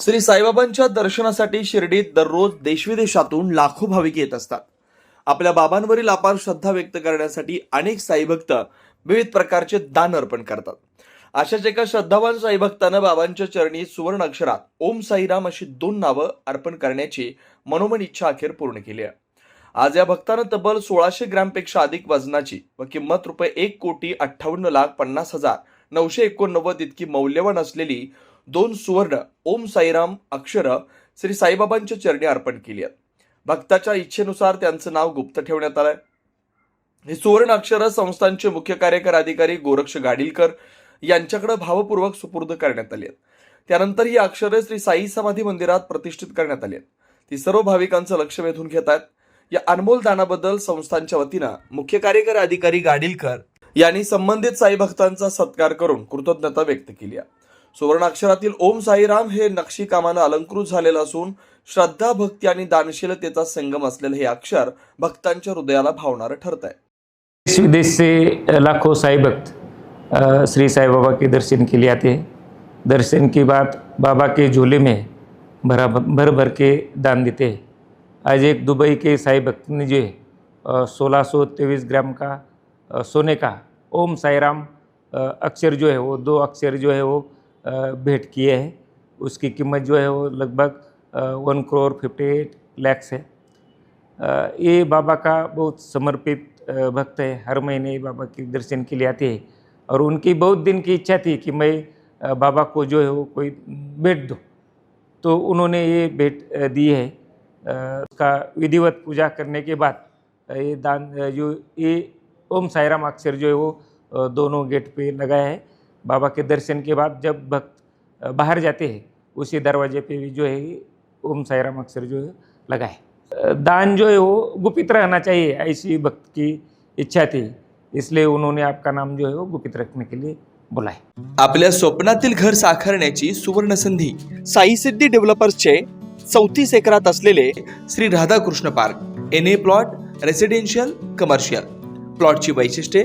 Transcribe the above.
श्री साईबाबांच्या दर्शनासाठी शिर्डीत दररोज देशविदेशातून लाखो भाविक येत असतात. आपल्या बाबांवरील अपार श्रद्धा व्यक्त करण्यासाठी अनेक साईभक्त विविध प्रकारचे दान अर्पण करतात. अशाच एका श्रद्धावान साईभक्तानं बाबांच्या चरणी सुवर्ण अक्षरात ओम साईराम अशी दोन नावं अर्पण करण्याची मनोमन इच्छा अखेर पूर्ण केली आहे. आज या भक्तानं तब्बल सोळाशे ग्रॅमपेक्षा अधिक वजनाची व किंमत रुपये एक कोटी अठ्ठावन्न लाख पन्नास हजार नऊशे एकोणनव्वद इतकी मौल्यवान असलेली दोन सुवर्ण ओम साईराम अक्षर श्री साईबाबांच्या चरणी अर्पण केली आहेत. भक्ताच्या इच्छेनुसार त्यांचं नाव गुप्त ठेवण्यात आलंय. हे सुवर्ण अक्षर संस्थांचे मुख्य कार्यकर अधिकारी गोरक्ष गाडीलकर यांच्याकडे भावपूर्वक सुपूर्द करण्यात आली आहेत. त्यानंतर ही अक्षरे श्री साई समाधी मंदिरात प्रतिष्ठित करण्यात आली आहेत. ती सर्व भाविकांचं लक्ष वेधून घेत आहेत. या अनमोल दानाबद्दल संस्थांच्या वतीनं मुख्य कार्यकारी अधिकारी गाडीलकर यांनी संबंधित साई भक्तांचा सत्कार करून कृतज्ञता व्यक्त केली आहे. सुवर्णाक्षरातील ओम साईराम हे नक्षीकामानं अलंकृत झालेलं असून श्रद्धा भक्ती आणि दानशीलतेचा संगम असलेलं हे अक्षर भक्तांच्या हृदयाला भावणारं ठरत आहे देश विदेश से लाखों साई भक्त श्री साई बाबा के दर्शन के लिए आते हैं. दर्शन के बाद बाबा के झोले में भरा भर भर के दान देते हैं. आज एक दुबई के साई भक्त ने जो है सोलह सौ तेईस ग्राम का सोने का ओम साईराम अक्षर जो है वो दो अक्षर जो है वो भेंट किए हैं। उसकी कीमत जो है वो लगभग one crore fifty eight lakhs है। ये बाबा का बहुत समर्पित भक्त है। हर महीने बाबा के दर्शन के लिए आते हैं। और उनकी बहुत दिन की इच्छा थी कि मैं बाबा को जो है वो कोई भेंट दूँ। तो उन्होंने ये भेंट दी है। उसका विधिवत पूजा करने के बाद ये दान जो ये ओम साईराम अक्षर जो है वो दोनों गेट पे लगाया है। बाबा के दर्शन के बाद जब भक्त बाहर जाते हैं उसी दरवाजे पे भी जो है ओम साईराम अक्षर जो है लगा है दान जो है वो गुपित रहना चाहिए ऐसी भक्त की इच्छा थी। इसलिए उन्होंने आपका नाम जो है वो गुपित रखने के लिए बोला है आपल्या स्वप्नातील घर साकारण्याची सुवर्ण संधी साई सिद्धी डेव्हलपर्सचे चौतीस एकरात असलेले Shri Radhakrishna park N A plot residential commercial. प्लॉटची वैशिष्ट्ये